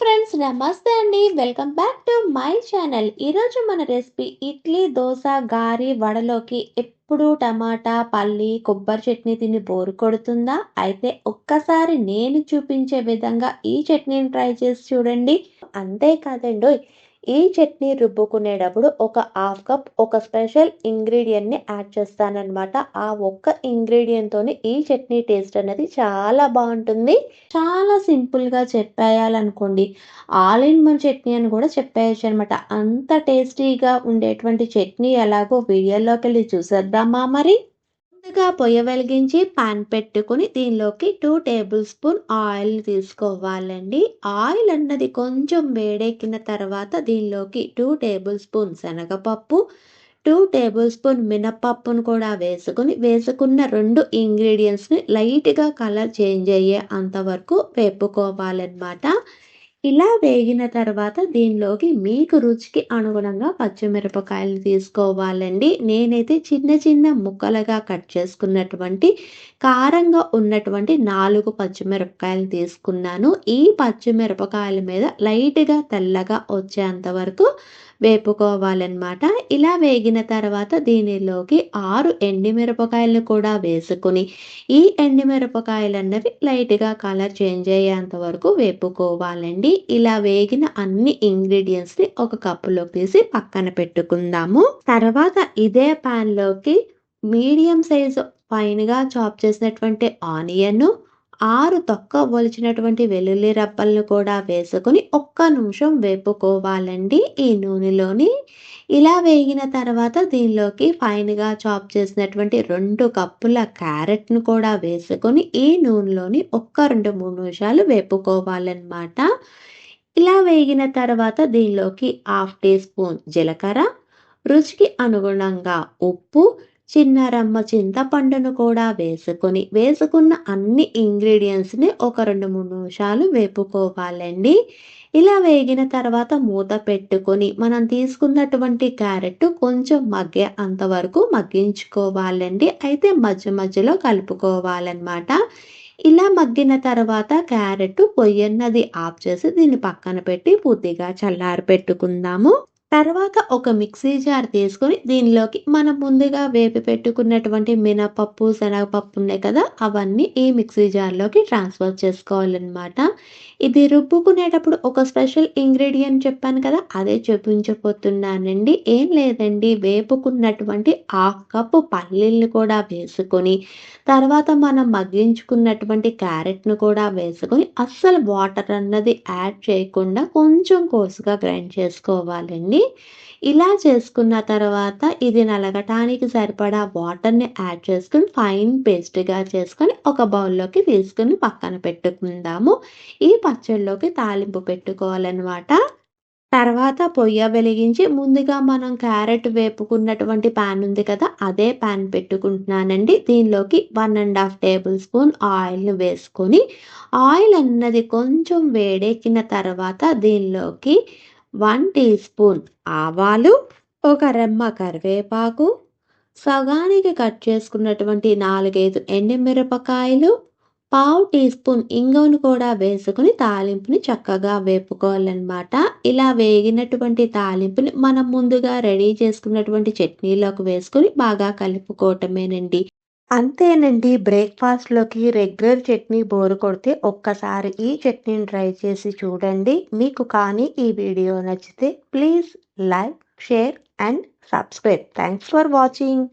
Friends నమస్తే అండి. Welcome back to my channel. ఈరోజు మన రెసిపీ ఇడ్లీ దోశ గారి వడలోకి ఎప్పుడు టమాటా పల్లి కొబ్బరి చట్నీ తిని బోరు కొడుతుందా? అయితే ఒక్కసారి నేను చూపించే విధంగా ఈ చట్నీని ట్రై చేసి చూడండి. అంతేకాదండి ఈ చట్నీ రుబ్బుకునేటప్పుడు ఒక హాఫ్ కప్ ఒక స్పెషల్ ఇంగ్రీడియంట్ని యాడ్ చేస్తానన్నమాట. ఆ ఒక్క ఇంగ్రీడియంట్తోని ఈ చట్నీ టేస్ట్ అనేది చాలా బాగుంటుంది. చాలా సింపుల్గా చెప్పేయాలనుకోండి. ఆల్ ఇన్ వన్ చట్నీ అని కూడా చెప్పేయచ్చు అనమాట అంత టేస్టీగా ఉండేటువంటి చట్నీ ఎలాగో వీడియోలోకి వెళ్ళి చూసేద్దామా మరి? ముందుగా పొయ్య వెలిగించి పాన్ పెట్టుకుని దీనిలోకి టూ టేబుల్ స్పూన్ ఆయిల్ తీసుకోవాలండి. ఆయిల్ అన్నది కొంచెం వేడెక్కిన తర్వాత దీనిలోకి టూ టేబుల్ స్పూన్ శనగపప్పు టూ టేబుల్ స్పూన్ మినపప్పును కూడా వేసుకుని వేసుకున్న రెండు ఇంగ్రీడియంట్స్ని లైట్గా కలర్ చేంజ్ అయ్యే అంతవరకు వేపుకోవాలన్నమాట. ఇలా వేగిన తర్వాత దీనిలోకి మీకు రుచికి అనుగుణంగా పచ్చిమిరపకాయలు తీసుకోవాలండి. నేనైతే చిన్న చిన్న ముక్కలుగా కట్ చేసుకున్నటువంటి కారంగా ఉన్నటువంటి నాలుగు పచ్చిమిరపకాయలు తీసుకున్నాను. ఈ పచ్చిమిరపకాయల మీద లైట్గా తెల్లగా వచ్చేంత వరకు వేపుకోవాలన్నమాట. ఇలా వేగిన తర్వాత దీనిలోకి ఆరు ఎండిమిరపకాయలను కూడా వేసుకుని ఈ ఎండిమిరపకాయలు అన్నవి లైట్గా కలర్ చేంజ్ అయ్యేంత వరకు వేపుకోవాలండి. ఇలా వేగిన అన్ని ఇంగ్రీడియంట్స్ని ఒక కప్పులోకి తీసి పక్కన పెట్టుకుందాము. తర్వాత ఇదే ప్యాన్లోకి మీడియం సైజు ఫైన్గా చాప్ చేసినటువంటి ఆనియన్ ఆరు తొక్కవలిచినటువంటి వెల్లుల్లి రబ్బలను కూడా వేసుకుని ఒక్క నిమిషం వేపుకోవాలండి. ఈ నూనెలోని ఇలా వేగిన తర్వాత దీనిలోకి ఫైన్గా చాప్ చేసినటువంటి రెండు కప్పుల క్యారెట్ను కూడా వేసుకొని ఈ నూనెలోని ఒక్క రెండు మూడు నిమిషాలు వేపుకోవాలన్నమాట. ఇలా వేగిన తర్వాత దీనిలోకి హాఫ్ టీ స్పూన్ జీలకర్ర రుచికి అనుగుణంగా ఉప్పు చిన్నరమ్మ చింతపండును కూడా వేసుకొని వేసుకున్న అన్ని ఇంగ్రీడియంట్స్ని ఒక రెండు మూడు నిమిషాలు వేపుకోవాలండి. ఇలా వేగిన తర్వాత మూత పెట్టుకొని మనం తీసుకున్నటువంటి క్యారెట్ కొంచెం మగ్గే అంతవరకు మగ్గించుకోవాలండి. అయితే మధ్య మధ్యలో కలుపుకోవాలన్నమాట. ఇలా మగ్గిన తర్వాత క్యారెట్ పొయ్యన్నది ఆఫ్ చేసి దీన్ని పక్కన పెట్టి పూర్తిగా చల్లారి పెట్టుకుందాము తర్వాత ఒక మిక్సీ జార్ తీసుకొని దీనిలోకి మనం ముందుగా వేపి పెట్టుకున్నటువంటి మినపప్పు శనగపప్పు ఉన్నాయి కదా అవన్నీ ఈ మిక్సీ జార్లోకి ట్రాన్స్ఫర్ చేసుకోవాలన్నమాట. ఇది రుబ్బుకునేటప్పుడు ఒక స్పెషల్ ఇంగ్రీడియంట్ చెప్పాను కదా అదే చూపించబోతున్నానండి. ఏం లేదండి వేపుకున్నటువంటి హాఫ్ కప్పు పల్లీల్ని కూడా వేసుకొని తర్వాత మనం మగ్గించుకున్నటువంటి క్యారెట్ను కూడా వేసుకొని అస్సలు వాటర్ అన్నది యాడ్ చేయకుండా కొంచెం కోసుగా గ్రైండ్ చేసుకోవాలండి. ఇలా చేసుకున్న తర్వాత ఇది నలగటానికి సరిపడా వాటర్ని యాడ్ చేసుకుని ఫైన్ పేస్ట్గా చేసుకొని ఒక బౌల్లోకి తీసుకుని పక్కన పెట్టుకుందాము. ఈ పచ్చడిలోకి తాలింపు పెట్టుకోవాలన్నమాట. తర్వాత పొయ్య వెలిగించి ముందుగా మనం క్యారెట్ వేపుకున్నటువంటి ప్యాన్ ఉంది కదా అదే ప్యాన్ పెట్టుకుంటున్నానండి. దీనిలోకి one and half tablespoon ఆయిల్ని వేసుకొని ఆయిల్ అన్నది కొంచెం వేడెక్కిన తర్వాత దీనిలోకి వన్ టీ స్పూన్ ఆవాలు ఒక రెమ్మ కరివేపాకు సగానికి కట్ చేసుకున్నటువంటి నాలుగైదు ఎండుమిరపకాయలు పావు టీ స్పూన్ ఇంగువను కూడా వేసుకుని తాలింపుని చక్కగా వేపుకోవాలన్నమాట. ఇలా వేగినటువంటి తాలింపుని మనం ముందుగా రెడీ చేసుకున్నటువంటి చట్నీలోకి వేసుకొని బాగా కలుపుకోవటమేనండి. అంతేనండి బ్రేక్ఫాస్ట్లోకి రెగ్యులర్ చట్నీ బోరు కొడితే ఒక్కసారి ఈ చట్నీని ట్రై చేసి చూడండి. మీకు కానీ ఈ వీడియో నచ్చితే please like share and subscribe. Thanks for watching.